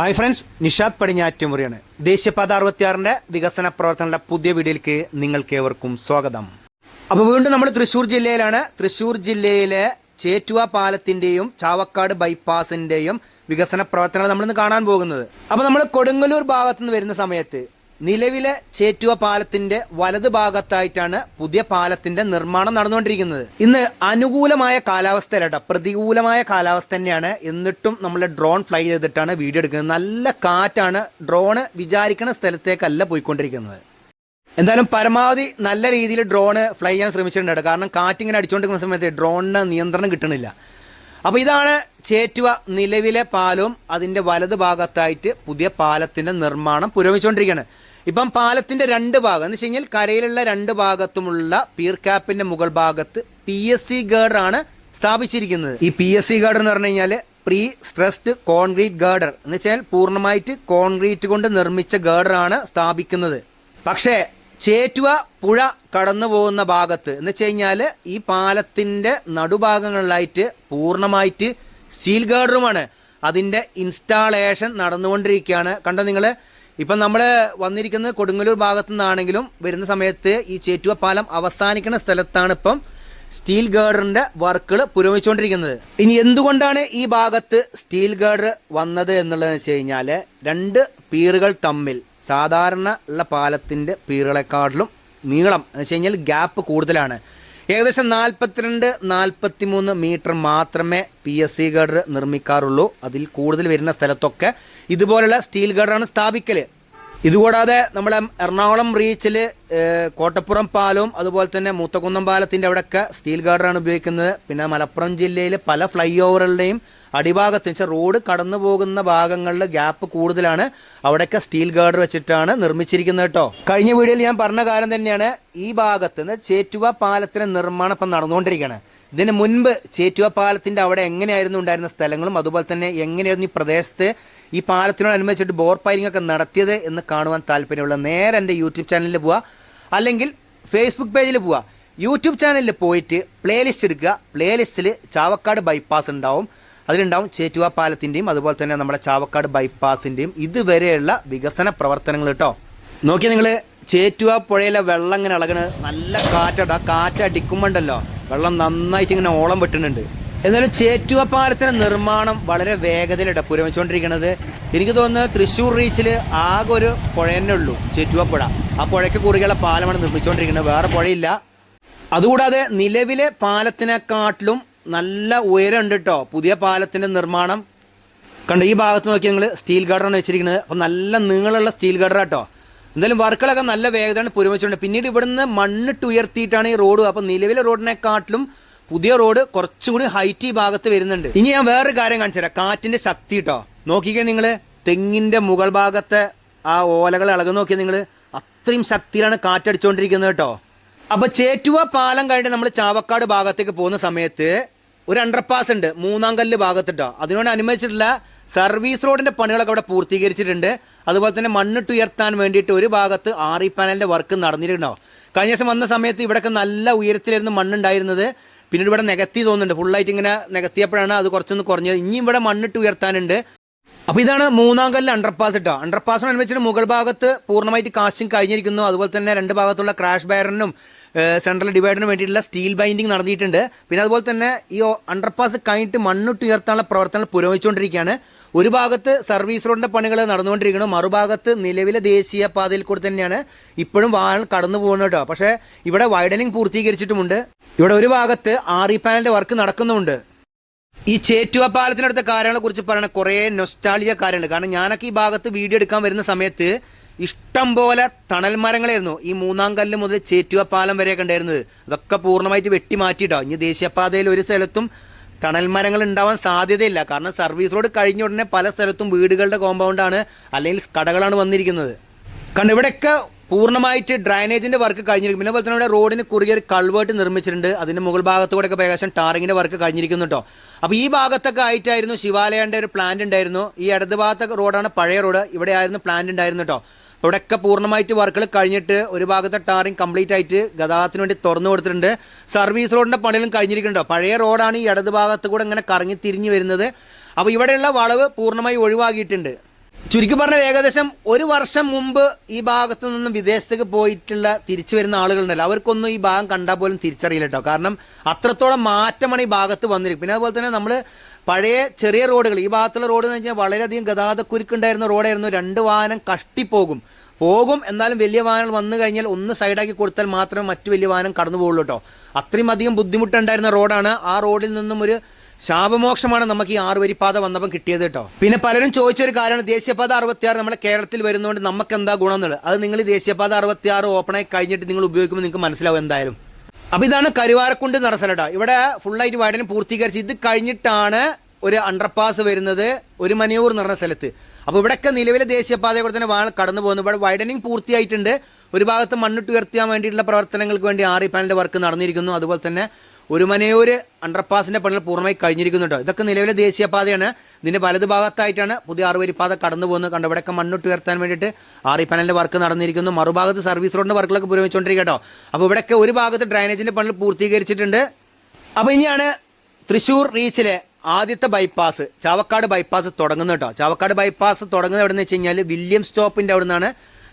Hi friends Nishad പടിഞ്ഞാറ്റുമുറിയാണ്. ദേശീയപാത അറുപത്തിയാറിന്റെ വികസന പ്രവർത്തനങ്ങളുടെ പുതിയ വീഡിയോയിലേക്ക് നിങ്ങൾക്ക് ഏവർക്കും സ്വാഗതം. അപ്പോൾ വീണ്ടും നമ്മൾ തൃശ്ശൂർ ജില്ലയിലാണ്. തൃശ്ശൂർ ജില്ലയിലെ ചേറ്റുവ പാലത്തിന്റെയും ചാവക്കാട് ബൈപ്പാസിന്റെയും വികസന പ്രവർത്തനങ്ങൾ നമ്മളിന്ന് കാണാൻ പോകുന്നത്. അപ്പോൾ നമ്മൾ കൊടുങ്ങല്ലൂർ ഭാഗത്തുനിന്ന് വരുന്ന സമയത്ത് നിലവിലെ ചേറ്റുവ പാലത്തിന്റെ വലത് ഭാഗത്തായിട്ടാണ് പുതിയ പാലത്തിന്റെ നിർമ്മാണം നടന്നുകൊണ്ടിരിക്കുന്നത്. ഇന്ന് അനുകൂലമായ കാലാവസ്ഥ കേട്ടോ പ്രതികൂലമായ കാലാവസ്ഥ തന്നെയാണ്. എന്നിട്ടും നമ്മൾ ഡ്രോൺ ഫ്ലൈ ചെയ്തിട്ടാണ് വീഡിയോ എടുക്കുന്നത്. നല്ല കാറ്റാണ്. ഡ്രോണ് വിചാരിക്കുന്ന സ്ഥലത്തേക്കല്ല പോയിക്കൊണ്ടിരിക്കുന്നത്. എന്തായാലും പരമാവധി നല്ല രീതിയിൽ ഡ്രോണ് ഫ്ലൈ ചെയ്യാൻ ശ്രമിച്ചിട്ടുണ്ട്. കാരണം കാറ്റിങ്ങനെ അടിച്ചുകൊണ്ടിരിക്കുന്ന സമയത്ത് ഡ്രോണിന് നിയന്ത്രണം കിട്ടണില്ല. അപ്പോൾ ഇതാണ് ചേറ്റുവ നിലവിലെ പാലവും അതിന്റെ വലത് ഭാഗത്തായിട്ട് പുതിയ പാലത്തിന്റെ നിർമ്മാണം പുരോഗമിച്ചുകൊണ്ടിരിക്കുകയാണ് ഇപ്പം പാലത്തിന്റെ രണ്ട് ഭാഗം. എന്ന് വെച്ച് കഴിഞ്ഞാൽ കരയിലുള്ള രണ്ട് ഭാഗത്തുമുള്ള പീർ ക്യാപ്പിന്റെ മുകൾ ഭാഗത്ത് പി എസ് സി ഗേഡറാണ് സ്ഥാപിച്ചിരിക്കുന്നത്. ഈ പി എസ് സി ഗേഡർ എന്ന് പറഞ്ഞു കഴിഞ്ഞാൽ പ്രീ സ്ട്രെസ്ഡ് കോൺക്രീറ്റ് ഗേഡർ. എന്ന് വെച്ചാൽ പൂർണമായിട്ട് കോൺക്രീറ്റ് കൊണ്ട് നിർമ്മിച്ച ഗേഡറാണ് സ്ഥാപിക്കുന്നത്. പക്ഷേ ചേറ്റുവ പുഴ കടന്നു പോകുന്ന ഭാഗത്ത് എന്ന് വെച്ച് കഴിഞ്ഞാൽ ഈ പാലത്തിന്റെ നടുഭാഗങ്ങളിലായിട്ട് പൂർണമായിട്ട് സ്റ്റീൽ ഗേഡറുമാണ് അതിന്റെ ഇൻസ്റ്റാളേഷൻ നടന്നുകൊണ്ടിരിക്കുകയാണ്. കണ്ടോ നിങ്ങൾ ഇപ്പം നമ്മൾ വന്നിരിക്കുന്നത് കൊടുങ്ങല്ലൂർ ഭാഗത്തു നിന്നാണെങ്കിലും വരുന്ന സമയത്ത് ഈ ചേറ്റുവ പാലം അവസാനിക്കുന്ന സ്ഥലത്താണ് ഇപ്പം സ്റ്റീൽ ഗേഡറിന്റെ വർക്കുകൾ പുരോഗമിച്ചുകൊണ്ടിരിക്കുന്നത്. ഇനി എന്തുകൊണ്ടാണ് ഈ ഭാഗത്ത് സ്റ്റീൽ ഗേഡർ വന്നത് എന്നുള്ളത് വെച്ച് കഴിഞ്ഞാൽ രണ്ട് പീറുകൾ തമ്മിൽ സാധാരണ ഉള്ള പാലത്തിന്റെ പീറുകളെക്കാട്ടിലും നീളം എന്ന് വെച്ച് കഴിഞ്ഞാൽ ഗ്യാപ്പ് കൂടുതലാണ്. ഏകദേശം നാൽപ്പത്തിരണ്ട് നാൽപ്പത്തി മൂന്ന് മീറ്റർ മാത്രമേ പി എസ് സി ഗഡർ നിർമ്മിക്കാറുള്ളൂ. അതിൽ കൂടുതൽ വരുന്ന സ്ഥലത്തൊക്കെ ഇതുപോലുള്ള സ്റ്റീൽ ഗഡറാണ് സ്ഥാപിക്കൽ ഇതുകൂടാതെ നമ്മളെ എറണാകുളം റീച്ചിൽ കോട്ടപ്പുറം പാലവും അതുപോലെ തന്നെ മൂത്തകുന്നം പാലത്തിന്റെ അവിടെയൊക്കെ സ്റ്റീൽ ഗാർഡറാണ് ഉപയോഗിക്കുന്നത്. പിന്നെ മലപ്പുറം ജില്ലയിൽ പല ഫ്ലൈ ഓവറുകളുടെയും അടിഭാഗത്ത് വെച്ചാൽ റോഡ് കടന്നു പോകുന്ന ഭാഗങ്ങളിൽ ഗ്യാപ്പ് കൂടുതലാണ്. അവിടെയൊക്കെ സ്റ്റീൽ ഗാർഡർ വെച്ചിട്ടാണ് നിർമ്മിച്ചിരിക്കുന്നത് കേട്ടോ. കഴിഞ്ഞ വീഡിയോയിൽ ഞാൻ പറഞ്ഞ കാര്യം തന്നെയാണ്. ഈ ഭാഗത്ത് നിന്ന് ചേറ്റുവ പാലത്തിന്റെ നിർമ്മാണം ഇപ്പം നടന്നുകൊണ്ടിരിക്കുകയാണ്. ഇതിന് മുൻപ് ചേറ്റുവ പാലത്തിന്റെ അവിടെ എങ്ങനെയായിരുന്നു ഉണ്ടായിരുന്ന സ്ഥലങ്ങളും അതുപോലെ തന്നെ എങ്ങനെയായിരുന്നു ഈ പ്രദേശത്ത് ഈ പാലത്തിനോടനുബന്ധിച്ചിട്ട് ബോർ പൈലിംഗ് ഒക്കെ നടത്തിയത് എന്ന് കാണുവാൻ താല്പര്യമുള്ള നേരെ എന്റെ യൂട്യൂബ് ചാനലിൽ പോവുക അല്ലെങ്കിൽ ഫേസ്ബുക്ക് പേജിൽ പോവുക. യൂട്യൂബ് ചാനലിൽ പോയിട്ട് പ്ലേലിസ്റ്റ് എടുക്കുക. പ്ലേലിസ്റ്റിൽ ചാവക്കാട് ബൈപ്പാസ് ഉണ്ടാവും. അതിലുണ്ടാവും ചേറ്റുവ പാലത്തിന്റെയും അതുപോലെ തന്നെ നമ്മുടെ ചാവക്കാട് ബൈപ്പാസിന്റെയും ഇതുവരെയുള്ള വികസന പ്രവർത്തനങ്ങൾ കേട്ടോ. നോക്കി നിങ്ങൾ ചേറ്റുവ പുഴയിലെ വെള്ളം ഇങ്ങനെ ഇളകണ്. നല്ല കാറ്റട. ആ കാറ്റ് അടിക്കുമ്പോണ്ടല്ലോ വെള്ളം നന്നായിട്ട് ഇങ്ങനെ ഓളം വെട്ടുന്നുണ്ട്. എന്നാലും ചേറ്റുവ നിർമ്മാണം വളരെ വേഗതയിലിട്ട് പുരോഗമിച്ചുകൊണ്ടിരിക്കുന്നത് എനിക്ക് തോന്നുന്നത് തൃശ്ശൂർ റീച്ചിൽ ആകെ ഒരു പുഴ തന്നെ ഉള്ളൂ ചേറ്റുവ പുഴ ആ പുഴയ്ക്ക് കുറുകെയുള്ള പാലമാണ് നിർമ്മിച്ചുകൊണ്ടിരിക്കുന്നത് വേറെ പുഴയില്ല. അതുകൂടാതെ നിലവിലെ പാലത്തിനെക്കാട്ടിലും നല്ല ഉയരമുണ്ട് കേട്ടോ പുതിയ പാലത്തിന്റെ നിർമ്മാണം. കണ്ടോ ഈ ഭാഗത്ത് നോക്കി ഞങ്ങൾ സ്റ്റീൽ ഗാർഡറാണ് വെച്ചിരിക്കുന്നത്. അപ്പം നല്ല നീളമുള്ള സ്റ്റീൽ ഗാർഡർ കേട്ടോ എന്തായാലും വർക്കുകളൊക്കെ നല്ല വേഗതയാണ് പുരോഗമിച്ചുകൊണ്ട് പിന്നീട് ഇവിടുന്ന് മണ്ണിട്ട് ഉയർത്തിയിട്ടാണ് ഈ റോഡ്. അപ്പം നിലവിലെ റോഡിനെക്കാട്ടിലും പുതിയ റോഡ് കുറച്ചുകൂടി ഹൈറ്റ് ഈ ഭാഗത്ത് വരുന്നുണ്ട്. ഇനി ഞാൻ വേറൊരു കാര്യം കാണിച്ചു തരാം. കാറ്റിന്റെ ശക്തി കേട്ടോ നോക്കിക്കേ നിങ്ങൾ തെങ്ങിന്റെ മുകൾ ഭാഗത്തെ ആ ഓലകൾ ഇളകി നോക്കിയാൽ നിങ്ങൾ അത്രയും ശക്തിയിലാണ് കാറ്റടിച്ചുകൊണ്ടിരിക്കുന്നത് കേട്ടോ അപ്പോൾ ചേറ്റുവ പാലം കഴിഞ്ഞ് നമ്മൾ ചാവക്കാട് ഭാഗത്തേക്ക് പോകുന്ന സമയത്ത് ഒരു അണ്ടർപാസ് ഉണ്ട്. മൂന്നാം കല്ല് ഭാഗത്തിട്ടോ അതിനോട് അനുബന്ധിച്ചിട്ടുള്ള സർവീസ് റോഡിന്റെ പണികളൊക്കെ അവിടെ പൂർത്തീകരിച്ചിട്ടുണ്ട്. അതുപോലെ തന്നെ മണ്ണിട്ട് ഉയർത്താൻ വേണ്ടിയിട്ട് ഒരു ഭാഗത്ത് ആറി പാനലിന്റെ വർക്ക് നടന്നിട്ടുണ്ടോ കഴിഞ്ഞ ദിവസം വന്ന സമയത്ത് ഇവിടെയൊക്കെ നല്ല ഉയരത്തിലായിരുന്നു മണ്ണുണ്ടായിരുന്നത്. പിന്നീട് ഇവിടെ നികത്തി തോന്നുന്നുണ്ട്. ഫുള്ളായിട്ട് ഇങ്ങനെ നികത്തിയപ്പോഴാണ് അത് കുറച്ചൊന്ന് കുറഞ്ഞത്. ഇനി ഇവിടെ മണ്ണിട്ട് ഉയർത്താനുണ്ട്. അപ്പോൾ ഇതാണ് മൂന്നാം കല്ല് അണ്ടർപാസ് കേട്ടോ അണ്ടർപാസിനനുസരിച്ച് മുകൾ ഭാഗത്ത് പൂർണമായിട്ട് കാസ്റ്റിംഗ് കഴിഞ്ഞിരിക്കുന്നു. അതുപോലെ തന്നെ രണ്ട് ഭാഗത്തുള്ള ക്രാഷ് ബാരനും സെൻട്രൽ ഡിവൈഡറിന് വേണ്ടിയിട്ടുള്ള സ്റ്റീൽ ബൈൻഡിങ് നടത്തിയിട്ടുണ്ട് പിന്നെ അതുപോലെ തന്നെ ഈ അണ്ടർപാസ് കഴിഞ്ഞിട്ട് മണ്ണിട്ട് ഉയർത്താനുള്ള പ്രവർത്തനങ്ങൾ പുരോഗമിച്ചുകൊണ്ടിരിക്കുകയാണ്. ഒരു ഭാഗത്ത് സർവീസ് റോഡിന്റെ പണികൾ നടന്നുകൊണ്ടിരിക്കുന്നു. മറുഭാഗത്ത് നിലവിലെ ദേശീയ പാതയിൽ കൂടെ തന്നെയാണ് ഇപ്പോഴും വാഹനം കടന്നു പോകുന്നത് കേട്ടോ. പക്ഷേ ഇവിടെ വൈഡനിങ് പൂർത്തീകരിച്ചിട്ടുമുണ്ട്. ഇവിടെ ഒരു ഭാഗത്ത് ആറി പാനലിന്റെ വർക്ക് നടക്കുന്നുമുണ്ട്. ഈ ചേറ്റുവ പാലത്തിനടുത്ത കാര്യങ്ങളെക്കുറിച്ച് പറയണ കുറേ നൊസ്റ്റാളിയ കാര്യമുണ്ട് കാരണം ഞാനൊക്കെ ഈ ഭാഗത്ത് വീഡിയോ എടുക്കാൻ വരുന്ന സമയത്ത് ഇഷ്ടം പോലെ തണൽ മരങ്ങളായിരുന്നു ഈ മൂന്നാം കല്ല് മുതൽ ചേറ്റുവ പാലം വരെയൊക്കെ ഉണ്ടായിരുന്നത്. അതൊക്കെ പൂർണമായിട്ട് വെട്ടി മാറ്റിയിട്ടോ. ഇനി ദേശീയപാതയിൽ ഒരു സ്ഥലത്തും തണൽ മരങ്ങൾ ഉണ്ടാവാൻ സാധ്യതയില്ല. കാരണം സർവീസ് റോഡ് കഴിഞ്ഞ ഉടനെ പല സ്ഥലത്തും വീടുകളുടെ കോമ്പൗണ്ടാണ് അല്ലെങ്കിൽ കടകളാണ് വന്നിരിക്കുന്നത്. കാരണം ഇവിടെയൊക്കെ പൂർണമായിട്ട് ഡ്രൈനേജിന്റെ വർക്ക് കഴിഞ്ഞിരിക്കും പിന്നെ പോലെ തന്നെ ഇവിടെ റോഡിന് കുറുകിയ ഒരു കൾവേർട്ട് നിർമ്മിച്ചിട്ടുണ്ട്. അതിന്റെ മുകൾ ഭാഗത്തു കൂടെ ഒക്കെ ഏകദേശം ടാറിങ്ങിന്റെ വർക്ക് കഴിഞ്ഞിരിക്കുന്നു കേട്ടോ അപ്പോൾ ഈ ഭാഗത്തൊക്കെ ആയിട്ടായിരുന്നു ശിവാലയന്റെ ഒരു പ്ലാന്റ് ഉണ്ടായിരുന്നു. ഈ ഇടത് ഭാഗത്തൊക്കെ റോഡാണ് പഴയ റോഡ് ഇവിടെ ആയിരുന്നു പ്ലാന്റ് ഉണ്ടായിരുന്നു കേട്ടോ ഇവിടെയൊക്കെ പൂർണമായിട്ട് വർക്കുകൾ കഴിഞ്ഞിട്ട് ഒരു ഭാഗത്തെ ടാറിങ് കംപ്ലീറ്റ് ആയിട്ട് ഗതാഗതത്തിന് വേണ്ടി തുറന്നു കൊടുത്തിട്ടുണ്ട്. സർവീസ് റോഡിന്റെ പണികളും കഴിഞ്ഞിരിക്കുന്നുണ്ടോ? പഴയ റോഡാണ് ഈ ഇടത് ഭാഗത്ത് കൂടെ ഇങ്ങനെ കറങ്ങി തിരിഞ്ഞ് വരുന്നത്. അപ്പോൾ ഇവിടെയുള്ള വളവ് പൂർണമായി ഒഴിവാക്കിയിട്ടുണ്ട്. ചുരുക്കി പറഞ്ഞാൽ ഏകദേശം ഒരു വർഷം മുമ്പ് ഈ ഭാഗത്തു നിന്നും വിദേശത്തേക്ക് പോയിട്ടുള്ള തിരിച്ചു വരുന്ന ആളുകളുണ്ടല്ലോ. അവർക്കൊന്നും ഈ ഭാഗം കണ്ടാൽ പോലും തിരിച്ചറിയില്ല കേട്ടോ. കാരണം അത്രത്തോളം മാറ്റമാണ് ഈ ഭാഗത്ത് വന്നിരിക്കും പിന്നെ അതുപോലെ തന്നെ നമ്മൾ പഴയ ചെറിയ റോഡുകൾ ഈ ഭാഗത്തുള്ള റോഡ് എന്ന് വെച്ചാൽ വളരെയധികം ഗതാഗതക്കുരുക്കുണ്ടായിരുന്ന റോഡായിരുന്നു. രണ്ട് വാഹനം കഷ്ടിപ്പോകും. പോകും എന്നാലും വലിയ വാഹനങ്ങൾ വന്നു കഴിഞ്ഞാൽ ഒന്ന് സൈഡാക്കി കൊടുത്താൽ മാത്രമേ മറ്റു വലിയ വാഹനം കടന്നു പോകുള്ളൂ കേട്ടോ അത്രയും അധികം ബുദ്ധിമുട്ടുണ്ടായിരുന്ന റോഡാണ് ആ റോഡിൽ നിന്നും ഒരു ശാപമോക്ഷമാണ് നമുക്ക് ഈ ആറുവരിപ്പാത വന്നപ്പോൾ കിട്ടിയത് കേട്ടോ പിന്നെ പലരും ചോദിച്ച ഒരു കാര്യമാണ് ദേശീയപാത അറുപത്തിയാറ് നമ്മുടെ കേരളത്തിൽ വരുന്നതുകൊണ്ട് നമുക്ക് എന്താ ഗുണം എന്നുള്ളത്? അത് നിങ്ങൾ ദേശീയപാത അറുപത്തിയാറ് ഓപ്പണായി കഴിഞ്ഞിട്ട് നിങ്ങൾ ഉപയോഗിക്കുമ്പോൾ നിങ്ങൾക്ക് മനസ്സിലാവും എന്തായാലും. അപ്പോൾ ഇതാണ് കരുവാരക്കുണ്ട് നടസലട ഇവിടെ ഫുള്ളായിട്ട് വൈഡനും പൂർത്തീകരിച്ച് ഇത് കഴിഞ്ഞിട്ടാണ് ഒരു അണ്ടർപാസ് വരുന്നത് ഒരു മണിയൂർ എന്ന് പറഞ്ഞ സ്ഥലത്ത്. അപ്പോൾ ഇവിടെയൊക്കെ നിലവിലെ ദേശീയപാതയെ തന്നെ വാൾ കടന്നു പോകുന്നു. ഇവിടെ വൈഡനിങ് പൂർത്തിയായിട്ടുണ്ട്. ഒരു ഭാഗത്ത് മണ്ണിട്ട് ഉയർത്താൻ വേണ്ടിയിട്ടുള്ള പ്രവർത്തനങ്ങൾക്ക് വേണ്ടി ആർ ഇ പാനലിന്റെ വർക്ക് നടന്നിരിക്കുന്നു. അതുപോലെ തന്നെ ഒരു മനയൂര് അണ്ടർപാസിന്റെ പണികൾ പൂർണമായി കഴിഞ്ഞിരിക്കുന്നുണ്ടോ. ഇതൊക്കെ നിലവിലെ ദേശീയപാതയാണ്. ഇതിന്റെ വലതു ഭാഗത്തായിട്ടാണ് പുതിയ ആറുവരിപ്പാത കടന്നു പോകുന്നത്. കണ്ടോ ഇവിടെയൊക്കെ മണ്ണിട്ട് ഉയർത്താൻ വേണ്ടിയിട്ട് ആറി പാനലിന്റെ വർക്ക് നടന്നിരിക്കുന്നു. മറുഭാഗത്ത് സർവീസ് റോഡിന്റെ വർക്കുകളൊക്കെ പുരോഗമിച്ചുകൊണ്ടിരിക്കുക കേട്ടോ അപ്പോൾ ഇവിടെയൊക്കെ ഒരു ഭാഗത്ത് ഡ്രൈനേജിന്റെ പണികൾ പൂർത്തീകരിച്ചിട്ടുണ്ട്. അപ്പോൾ ഇനിയാണ് തൃശ്ശൂർ റീച്ചിലെ ആദ്യത്തെ ബൈപ്പാസ് ചാവക്കാട് ബൈപ്പാസ് തുടങ്ങുന്നത് കേട്ടോ ചാവക്കാട് ബൈപ്പാസ് തുടങ്ങുന്നത് എവിടെ നിന്ന് വെച്ച് കഴിഞ്ഞാൽ വില്യം സ്റ്റോപ്പിന്റെ അവിടെ നിന്നാണ്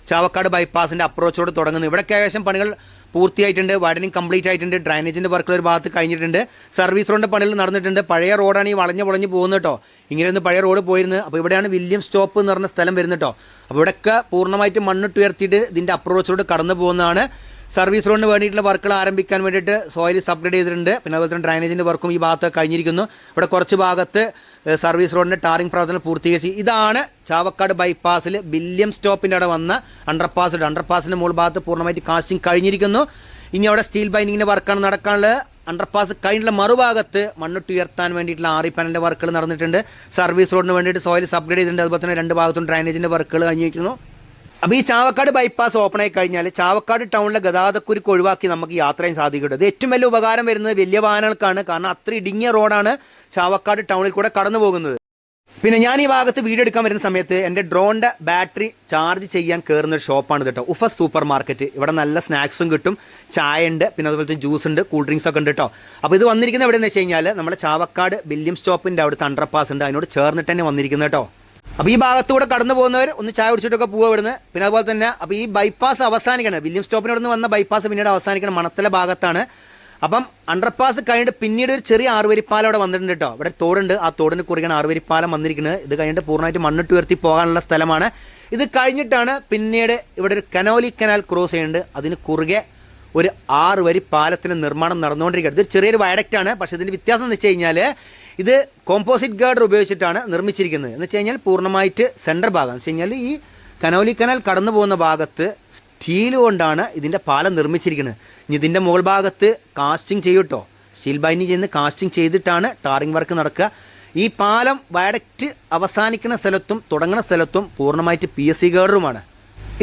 ചാവക്കാട് ബൈപ്പാസിന്റെ അപ്രോച്ചോട് തുടങ്ങുന്നു. ഇവിടെ ഏകദേശം പണികൾ പൂർത്തിയായിട്ടുണ്ട്. വൈഡനിങ് കംപ്ലീറ്റ് ആയിട്ടുണ്ട്. ഡ്രൈനേജിന്റെ വർക്കുകൾ ഒരു ഭാഗത്ത് കഴിഞ്ഞിട്ടുണ്ട്. സർവീസ് റോഡിന്റെ പണികൾ നടന്നിട്ടുണ്ട്. പഴയ റോഡാണ് ഈ വളഞ്ഞ് വളഞ്ഞ് പോകുന്നത് കേട്ടോ. ഇങ്ങനെയൊന്ന് പഴയ റോഡ് പോയിരുന്നു. അപ്പോൾ ഇവിടെയാണ് വില്യം സ്റ്റോപ്പ് എന്ന് പറഞ്ഞ സ്ഥലം വരുന്നത് കേട്ടോ. അപ്പോൾ ഇവിടെയൊക്കെ പൂർണമായിട്ട് മണ്ണിട്ട് ഉയർത്തിയിട്ട് ഇതിന്റെ അപ്രോച്ചോട് കടന്നു പോകുന്നതാണ്. സർവീസ് റോഡിന് വേണ്ടിയിട്ടുള്ള വർക്കുകൾ ആരംഭിക്കാൻ വേണ്ടിയിട്ട് സോയിൽ സബ്ഗ്രേഡ് ചെയ്തിട്ടുണ്ട്. പിന്നെ അതുപോലെ തന്നെ ഡ്രൈനേജിന്റെ വർക്കും ഈ ഭാഗത്ത് കഴിഞ്ഞിരിക്കുന്നു. ഇവിടെ കുറച്ച് ഭാഗത്ത് സർവീസ് റോഡിന്റെ ടാറിംഗ് പ്രവർത്തനം പൂർത്തീകരിച്ച് ഇതാണ് ചാവക്കാട് ബൈപ്പാസിൽ ബില്യം സ്റ്റോപ്പിന്റെ അവിടെ വന്ന അണ്ടർപാസ് അണ്ടർപാസിന്റെ മുകൾ ഭാഗത്ത് പൂർണമായിട്ട് കാസ്റ്റിംഗ് കഴിഞ്ഞിരിക്കുന്നു. ഇനി അവിടെ സ്റ്റീൽ ബൈൻഡിങ്ങിന്റെ വർക്കാണ് നടക്കാനുള്ളത്. അണ്ടർപാസ് കഴിഞ്ഞുള്ള മറുഭാഗത്ത് മണ്ണിട്ട് ഉയർത്താൻ വേണ്ടിയിട്ടുള്ള ആറി പാനലിന്റെ വർക്കുകൾ നടന്നിട്ടുണ്ട്. സർവീസ് റോഡിന് വേണ്ടിയിട്ട് സോയിൽ സബ്ഗ്രേഡ് ചെയ്തിട്ടുണ്ട്. അതുപോലെ തന്നെ രണ്ട് ഭാഗത്തും ഡ്രൈനേജിന്റെ വർക്കുകൾ കഴിഞ്ഞിരിക്കുന്നു. അപ്പോൾ ഈ ചാവക്കാട് ബൈപ്പാസ് ഓപ്പൺ ആയി കഴിഞ്ഞാൽ ചാവക്കാട് ടൗണിലെ ഗതാഗതക്കുരുക്ക് ഒഴിവാക്കി നമുക്ക് യാത്ര ചെയ്യാൻ സാധിക്കുന്നത് ഏറ്റവും വലിയ ഉപകാരം വരുന്നത് വലിയ വാഹനങ്ങൾക്കാണ്. കാരണം അത്ര ഇടുങ്ങിയ റോഡാണ് ചാവക്കാട് ടൗണിൽ കൂടെ കടന്നു പോകുന്നത്. പിന്നെ ഞാൻ ഈ ഭാഗത്ത് വീഡിയോ എടുക്കാൻ വരുന്ന സമയത്ത് എന്റെ ഡ്രോണിന്റെ ബാറ്ററി ചാർജ് ചെയ്യാൻ കയറുന്ന ഒരു ഷോപ്പാണ് കേട്ടോ. ഉഫസ് സൂപ്പർ മാർക്കറ്റ് ഇവിടെ നല്ല സ്നാക്സും കിട്ടും. ചായ ഉണ്ട് പിന്നെ അതുപോലെ തന്നെ ജ്യൂസ് ഉണ്ട് കൂൾ ഡ്രിങ്ക്സ് ഒക്കെ ഉണ്ട് കേട്ടോ. അപ്പോൾ ഇത് വന്നിരിക്കുന്നത് എവിടെയെന്ന് വെച്ച് കഴിഞ്ഞാൽ നമ്മുടെ ചാവക്കാട് വില്യം സ്റ്റോപ്പിന്റെ അവിടുത്തെ അണ്ടർപാസ് ഉണ്ട്. അതിനോട് ചേർന്നിട്ട് തന്നെ വന്നിരിക്കുന്നത് കേട്ടോ. അപ്പോൾ ഈ ഭാഗത്തൂടെ കടന്നു പോകുന്നവർ ഒന്ന് ചായ കുടിച്ചിട്ടൊക്കെ പോവുക ഇവിടുന്ന്. പിന്നെ അതുപോലെ തന്നെ അപ്പോൾ ഈ ബൈപ്പാസ് അവസാനിക്കണം. വില്യം സ്റ്റോപ്പിനോട് വന്ന ബൈപ്പാസ് പിന്നീട് അവസാനിക്കണം മണത്തല ഭാഗത്താണ്. അപ്പം അണ്ടർപാസ് കഴിഞ്ഞിട്ട് പിന്നീട് ഒരു ചെറിയ ആറുവരിപ്പാലം അവിടെ വന്നിട്ടുണ്ട് കേട്ടോ ഇവിടെ തോടുണ്ട്. ആ തോടിന് കുറുകയാണ് ആറുവരിപ്പാലം വന്നിരിക്കുന്നത്. ഇത് കഴിഞ്ഞിട്ട് പൂർണമായിട്ട് മണ്ണിട്ട് ഉയർത്തി പോകാനുള്ള സ്ഥലമാണ്. ഇത് കഴിഞ്ഞിട്ടാണ് പിന്നീട് ഇവിടെ ഒരു കനോലി കനാൽ ക്രോസ് ചെയ്യുന്നുണ്ട്. അതിന് കുറുകെ ഒരു ആറ് വരി പാലത്തിന് നിർമ്മാണം നടന്നുകൊണ്ടിരിക്കുകയാണ്. ഇത് ചെറിയൊരു വയഡക്റ്റാണ് പക്ഷേ ഇതിന്റെ വ്യത്യാസം എന്ന് വെച്ച് കഴിഞ്ഞാൽ ഇത് കോമ്പോസിറ്റ് ഗാർഡർ ഉപയോഗിച്ചിട്ടാണ് നിർമ്മിച്ചിരിക്കുന്നത്. എന്ന് വെച്ച് കഴിഞ്ഞാൽ പൂർണമായിട്ട് സെന്റർ ഭാഗം. എന്ന് വെച്ച് കഴിഞ്ഞാൽ ഈ കനോലി കനാൽ കടന്നു പോകുന്ന ഭാഗത്ത് സ്റ്റീൽ കൊണ്ടാണ് ഇതിന്റെ പാലം നിർമ്മിച്ചിരിക്കുന്നത്. ഇനി ഇതിന്റെ മുകൾ ഭാഗത്ത് കാസ്റ്റിംഗ് ചെയ്യൂട്ടോ സ്റ്റീൽ ബൈൻഡിങ് ചെയ്യുന്ന കാസ്റ്റിംഗ് ചെയ്തിട്ടാണ് ടാറിംഗ് വർക്ക് നടക്കുക. ഈ പാലം വയഡക്റ്റ് അവസാനിക്കുന്ന സ്ഥലത്തും തുടങ്ങുന്ന സ്ഥലത്തും പൂർണമായിട്ട് പി എസ് സി ഗാർഡറുമാണ്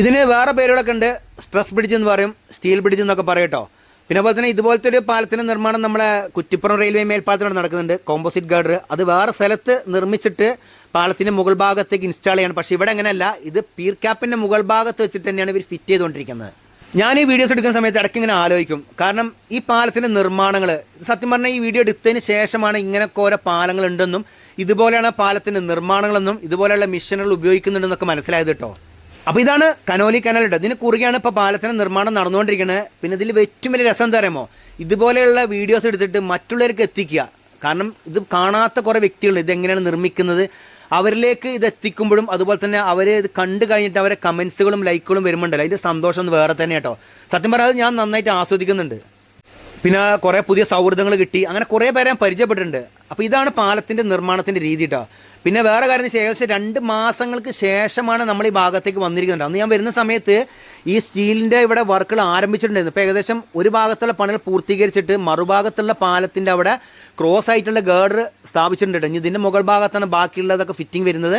ഇതിന് വേറെ പേരുകളൊക്കെ ഉണ്ട്. സ്ട്രെസ് ബ്രിഡ്ജ് എന്ന് പറയും സ്റ്റീൽ ബ്രിഡ്ജ് എന്നൊക്കെ പറയട്ടോ പിന്നെ അതുപോലെ തന്നെ ഇതുപോലത്തെ ഒരു പാലത്തിന്റെ നിർമ്മാണം നമ്മളെ കുറ്റിപ്പുറം റെയിൽവേ മേൽപ്പാലത്തിനോട് നടക്കുന്നുണ്ട് കോമ്പോസിറ്റ് ഗാർഡർ അത് വേറെ സ്ഥലത്ത് നിർമ്മിച്ചിട്ട് പാലത്തിന്റെ മുകൾ ഭാഗത്തേക്ക് ഇൻസ്റ്റാൾ ചെയ്യണം. പക്ഷേ ഇവിടെ അങ്ങനെയല്ല ഇത് പീർ ക്യാപ്പിന്റെ മുകൾ ഭാഗത്ത് വെച്ചിട്ട് തന്നെയാണ് ഇവർ ഫിറ്റ് ചെയ്തുകൊണ്ടിരിക്കുന്നത്. ഞാൻ ഈ വീഡിയോസ് എടുക്കുന്ന സമയത്ത് ഇടയ്ക്ക് ഇങ്ങനെ ആലോചിക്കും. കാരണം ഈ പാലത്തിന്റെ നിർമ്മാണങ്ങൾ സത്യം പറഞ്ഞാൽ ഈ വീഡിയോ എടുത്തതിന് ശേഷമാണ് ഇങ്ങനെയൊക്കെ ഓരോ പാലങ്ങൾ ഉണ്ടെന്നും ഇതുപോലെയാണ് പാലത്തിന്റെ നിർമ്മാണങ്ങളെന്നും ഇതുപോലെയുള്ള മിഷനുകൾ ഉപയോഗിക്കുന്നുണ്ടെന്നൊക്കെ മനസ്സിലായത് കേട്ടോ. അപ്പോൾ ഇതാണ് കനോലി കനാൽ ഉണ്ട് ഇതിന് കുറുകെയാണ് ഇപ്പോൾ പാലത്തിന് നിർമ്മാണം നടന്നുകൊണ്ടിരിക്കുന്നത് പിന്നെ ഇതിൽ ഏറ്റവും വലിയ രസം എന്താ ഇതുപോലെയുള്ള വീഡിയോസ് എടുത്തിട്ട് മറ്റുള്ളവർക്ക് എത്തിക്കുക. കാരണം ഇത് കാണാത്ത കുറേ വ്യക്തികളുണ്ട്. ഇതെങ്ങനെയാണ് നിർമ്മിക്കുന്നത്? അവരിലേക്ക് ഇത് എത്തിക്കുമ്പോഴും അതുപോലെ തന്നെ അവർ ഇത് കണ്ടു കഴിഞ്ഞിട്ട് അവരെ കമൻസുകളും ലൈക്കുകളും വരുമ്പോണ്ടല്ലോ. അതിന്റെ സന്തോഷം വേറെ തന്നെ കേട്ടോ. സത്യം പറയാതെ ഞാൻ നന്നായിട്ട് ആസ്വദിക്കുന്നുണ്ട്. പിന്നെ കുറേ പുതിയ സൗഹൃദങ്ങൾ കിട്ടി. അങ്ങനെ കുറേ പേരെ ഞാൻ പരിചയപ്പെട്ടിട്ടുണ്ട്. അപ്പോൾ ഇതാണ് പാലത്തിന്റെ നിർമ്മാണത്തിന്റെ രീതി കേട്ടോ പിന്നെ വേറെ കാര്യം ശേഖരിച്ച് രണ്ട് മാസങ്ങൾക്ക് ശേഷമാണ് നമ്മൾ ഈ ഭാഗത്തേക്ക് വന്നിരിക്കുന്നത്. അന്ന് ഞാൻ വരുന്ന സമയത്ത് ഈ സ്റ്റീലിന്റെ ഇവിടെ വർക്കുകൾ ആരംഭിച്ചിട്ടുണ്ടായിരുന്നു. ഇപ്പോൾ ഏകദേശം ഒരു ഭാഗത്തുള്ള പണികൾ പൂർത്തീകരിച്ചിട്ട് മറുഭാഗത്തുള്ള പാലത്തിന്റെ അവിടെ ക്രോസ് ആയിട്ടുള്ള ഗേർഡർ സ്ഥാപിച്ചിട്ടുണ്ട് ഇതിന്റെ മുകൾ ഭാഗത്താണ് ബാക്കിയുള്ളതൊക്കെ ഫിറ്റിംഗ് വരുന്നത്.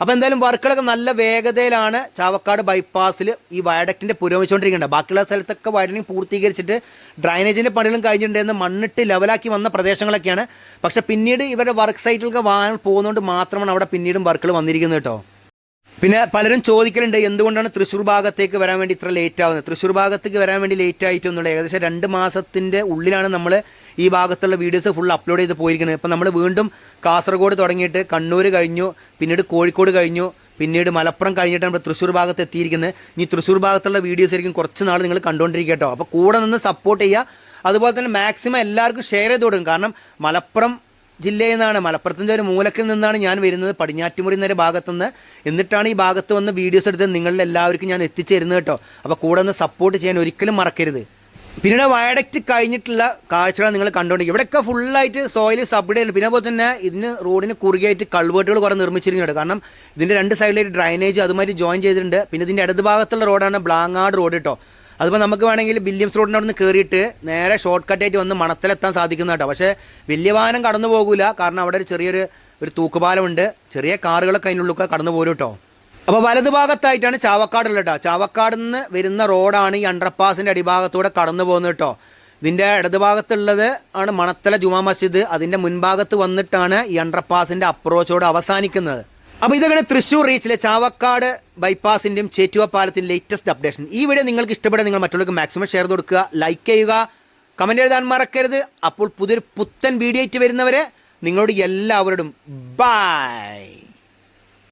അപ്പോൾ എന്തായാലും വർക്കുകളൊക്കെ നല്ല വേഗതയിലാണ് ചാവക്കാട് ബൈപ്പാസിൽ ഈ വയഡക്റ്റിന്റെ പുരോഗമിച്ചുകൊണ്ടിരിക്കുന്നത് ബാക്കിയുള്ള സ്ഥലത്തൊക്കെ വയഡനിങ് പൂർത്തീകരിച്ചിട്ട് ഡ്രൈനേജിന്റെ പണികളും കഴിഞ്ഞിട്ടുണ്ടെന്ന് മണ്ണിട്ട് ലെവലാക്കി വന്ന പ്രദേശങ്ങളൊക്കെയാണ്. പക്ഷേ പിന്നീട് ഇവരുടെ വർക്ക് സൈറ്റിലൊക്കെ വാഹനങ്ങൾ പോകുന്നതുകൊണ്ട് മാത്രമാണ് അവിടെ പിന്നീടും വർക്കുകൾ വന്നിരിക്കുന്നത് കേട്ടോ. പിന്നെ പലരും ചോദിക്കലുണ്ട് എന്തുകൊണ്ടാണ് തൃശ്ശൂർ ഭാഗത്തേക്ക് വരാൻ വേണ്ടി ഇത്ര ലേറ്റ് ആവുന്നത്? തൃശ്ശൂർ ഭാഗത്തേക്ക് വരാൻ വേണ്ടി ലേറ്റ് ആയിട്ടൊന്നുമില്ല. ഏകദേശം രണ്ട് മാസത്തിന്റെ ഉള്ളിലാണ് നമ്മൾ ഈ ഭാഗത്തുള്ള വീഡിയോസ് ഫുൾ അപ്ലോഡ് ചെയ്ത് പോയിരിക്കുന്നത്. ഇപ്പം നമ്മൾ വീണ്ടും കാസർഗോഡ് തുടങ്ങിയിട്ട് കണ്ണൂർ കഴിഞ്ഞു പിന്നീട് കോഴിക്കോട് കഴിഞ്ഞു പിന്നീട് മലപ്പുറം കഴിഞ്ഞിട്ട് നമ്മൾ തൃശ്ശൂർ ഭാഗത്ത് എത്തിയിരിക്കുന്നത്. ഇനി തൃശ്ശൂർ ഭാഗത്തുള്ള വീഡിയോസ് ആയിരിക്കും കുറച്ച് നാൾ നിങ്ങൾ കണ്ടുകൊണ്ടിരിക്കുക കേട്ടോ. അപ്പോൾ കൂടെ നിന്ന് സപ്പോർട്ട് ചെയ്യുക. അതുപോലെ തന്നെ മാക്സിമം എല്ലാവർക്കും ഷെയർ ചെയ്ത് കൊടുക്കും. കാരണം മലപ്പുറം ജില്ലയിൽ നിന്നാണ് മലപ്പുറത്തിന്റെ ഒരു മൂലക്കിൽ നിന്നാണ് ഞാൻ വരുന്നത്. പടിഞ്ഞാറ്റുമുറി എന്നൊരു ഭാഗത്തുനിന്ന് എന്നിട്ടാണ് ഈ ഭാഗത്ത് വന്ന് വീഡിയോസ് എടുത്ത് നിങ്ങളിൽ എല്ലാവർക്കും ഞാൻ എത്തിച്ചേരുന്നത് കേട്ടോ. അപ്പോൾ കൂടെ ഒന്ന് സപ്പോർട്ട് ചെയ്യാൻ ഒരിക്കലും മറക്കരുത്. പിന്നീട് വയഡക്റ്റ് കഴിഞ്ഞിട്ടുള്ള കാഴ്ചകൾ നിങ്ങൾ കണ്ടുകൊണ്ടിരിക്കും ഇവിടെയൊക്കെ ഫുള്ളായിട്ട് സോയിൽ സബ്ഡേ പിന്നെ അതുപോലെ തന്നെ ഇതിന് റോഡിന് കുറുകയായിട്ട് കൾവേട്ടുകൾ കുറേ നിർമ്മിച്ചിരിക്കുന്നുണ്ട് കാരണം ഇതിന്റെ രണ്ട് സൈഡിലായിട്ട് ഡ്രൈനേജ് അതുമായിട്ട് ജോയിൻ ചെയ്തിട്ടുണ്ട്. പിന്നെ ഇതിന്റെ ഇടത് ഭാഗത്തുള്ള റോഡാണ് ബ്ലാങ്ങാട് റോഡ് കേട്ടോ. അതിപ്പോൾ നമുക്ക് വേണമെങ്കിൽ വില്യംസ് റോഡിന്റെ അവിടെ കയറിയിട്ട് നേരെ ഷോർട്ട് കട്ടായിട്ട് വന്ന് മണത്തിലെത്താൻ സാധിക്കുന്ന കേട്ടോ. പക്ഷേ വലിയ വാഹനം കടന്നു പോകില്ല കാരണം അവിടെ ഒരു ചെറിയൊരു ഒരു തൂക്കുപാലമുണ്ട്. ചെറിയ കാറുകളൊക്കെ അതിനുള്ളൊക്കെ കടന്നു പോരും കേട്ടോ. അപ്പോൾ വലതുഭാഗത്തായിട്ടാണ് ചാവക്കാടുള്ളത് കേട്ടോ. ചാവക്കാട് നിന്ന് വരുന്ന റോഡാണ് ഈ അണ്ടർപാസിന്റെ അടിഭാഗത്തൂടെ കടന്നു പോകുന്നത് കേട്ടോ. ഇതിന്റെ ഇടതുഭാഗത്തുള്ളത് ആണ് മണത്തല ജുമാ മസ്ജിദ്. അതിന്റെ മുൻഭാഗത്ത് വന്നിട്ടാണ് ഈ അണ്ടർപാസിന്റെ അപ്രോച്ചോട് അവസാനിക്കുന്നത്. അപ്പോൾ ഇതൊക്കെയാണ് തൃശ്ശൂർ റീച്ചിലെ ചാവക്കാട് ബൈപ്പാസിന്റെയും ചേറ്റുവ പാലത്തിന്റെ ലേറ്റസ്റ്റ് അപ്ഡേഷൻ ഈ വീഡിയോ നിങ്ങൾക്ക് ഇഷ്ടപ്പെടാൻ നിങ്ങൾ മറ്റുള്ളവർക്ക് മാക്സിമം ഷെയർ കൊടുക്കുക ലൈക്ക് ചെയ്യുക കമന്റ് എഴുതാൻ മറക്കരുത്. അപ്പോൾ പുതിയൊരു പുത്തൻ വീഡിയോ ആയിട്ട് വരുന്നവരെ നിങ്ങളോട് എല്ലാവരോടും ബൈ